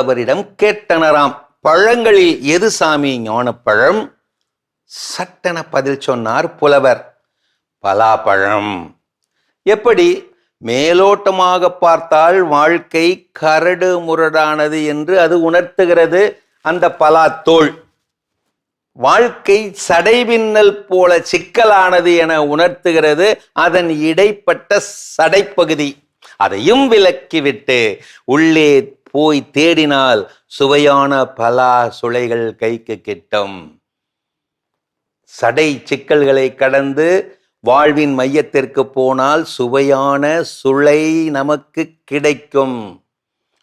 புலவரிடம் கேட்டனராம். பழங்களில் எது சாமி ஞானப்பழம்? சட்டென பதில் சொன்னார் புலவர். பலாப்பழம். எப்படி? மேலோட்டமாக பார்த்தால் வாழ்க்கை கரடு முரடானது என்று அது உணர்த்துகிறது அந்த பலாத்தோல். வாழ்க்கை சடைவின்னல் போல சிக்கலானது என உணர்த்துகிறது அதன் இடைப்பட்ட சடைப்பகுதி. அதையும் விலக்கிவிட்டு உள்ளே போய் தேடினால் சுவையான பலா சுளைகள் கைக்கு கிட்டும். சடை சிக்கல்களை கடந்து வாழ்வின் மையத்திற்கு போனால் சுவையான சுளை நமக்கு கிடைக்கும்.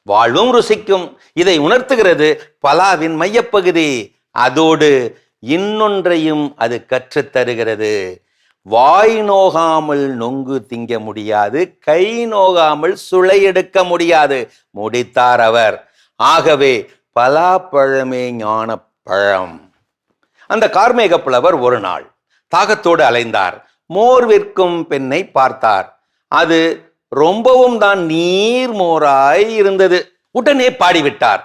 வாழ்வும் ருசிக்கும். இதை உணர்த்துகிறது பலாவின் மையப்பகுதி. அதோடு இன்னொன்றையும் அது கற்றுத் தருகிறது. வாய் நோகாமல் நொங்கு திங்க முடியாது கை நோகாமல் சுளை எடுக்க முடியாது முடித்தார் அவர். ஆகவே பலாப்பழமே ஞான பழம் அந்த கார்மேக புலவர் ஒரு நாள் தாகத்தோடு அலைந்தார். மோர் விற்கும் பெண்ணை பார்த்தார். அது ரொம்பவும் தான் நீர் மோராய் இருந்தது. உடனே பாடிவிட்டார்.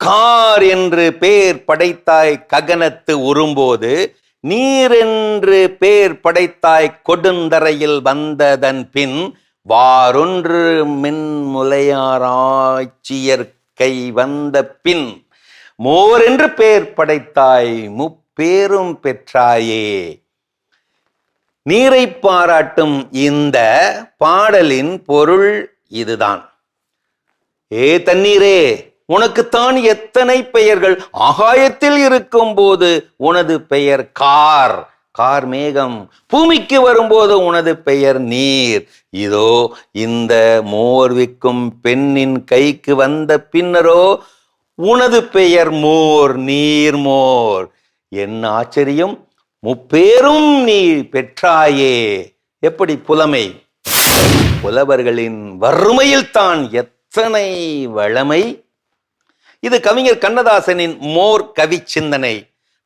கார் என்று பேர் படைத்தாய் ககனத்து உறும்போது நீர் என்று பேர் படைத்தாய் கொடுந்தரையில் வந்ததன் பின் வாரொன்று மின்முலையாராய்ச்சியர் கை வந்த பின் மோர் என்று பேர் படைத்தாய் முப்பேரும் பெற்றாயே. நீரை பாராட்டும் இந்த பாடலின் பொருள் இதுதான். ஏ தண்ணீரே! உனக்குத்தான் எத்தனை பெயர்கள்? ஆகாயத்தில் இருக்கும் போது உனது பெயர் கார். கார் மேகம். பூமிக்கு வரும்போது உனது பெயர் நீர். இதோ இந்த மோர் விற்கும் பெண்ணின் கைக்கு வந்த பின்னரோ உனது பெயர் மோர் நீர் மோர். என்ன ஆச்சரியம்? முப்பேரும் நீ பெற்றாயே. எப்படி புலமை? புலவர்களின் வறுமையில் தான் எத்தனை வளமை? இது கவிஞர் கண்ணதாசனின் மோர் கவி சிந்தனை.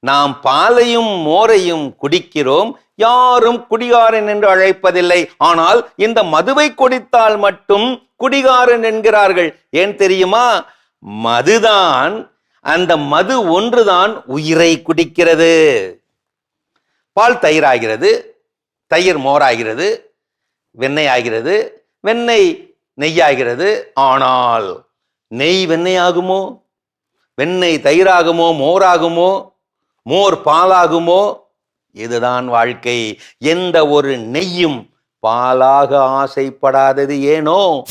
நாம் பாலையும் மோரையும் குடிக்கிறோம் யாரும் குடிகாரன் என்று அழைப்பதில்லை. ஆனால் இந்த மதுவை குடித்தால் மட்டும் குடிகாரன் என்கிறார்கள். ஏன் தெரியுமா? மதுதான் அந்த மது ஒன்றுதான் உயிரை குடிக்கிறது. பால் தயிராகிறது தயிர் மோராகிறது வெண்ணெய் ஆகிறது வெண்ணெய் நெய்யாகிறது. ஆனால் நெய் வெண்ணெய் ஆகுமோ? வெண்ணெய் தயிராகுமோ மோராகுமோ மோர் பாலாகுமோ? இதுதான் வாழ்க்கை? எந்த ஒரு நெய்யும் பாலாக ஆசைப்படாதது ஏனோ?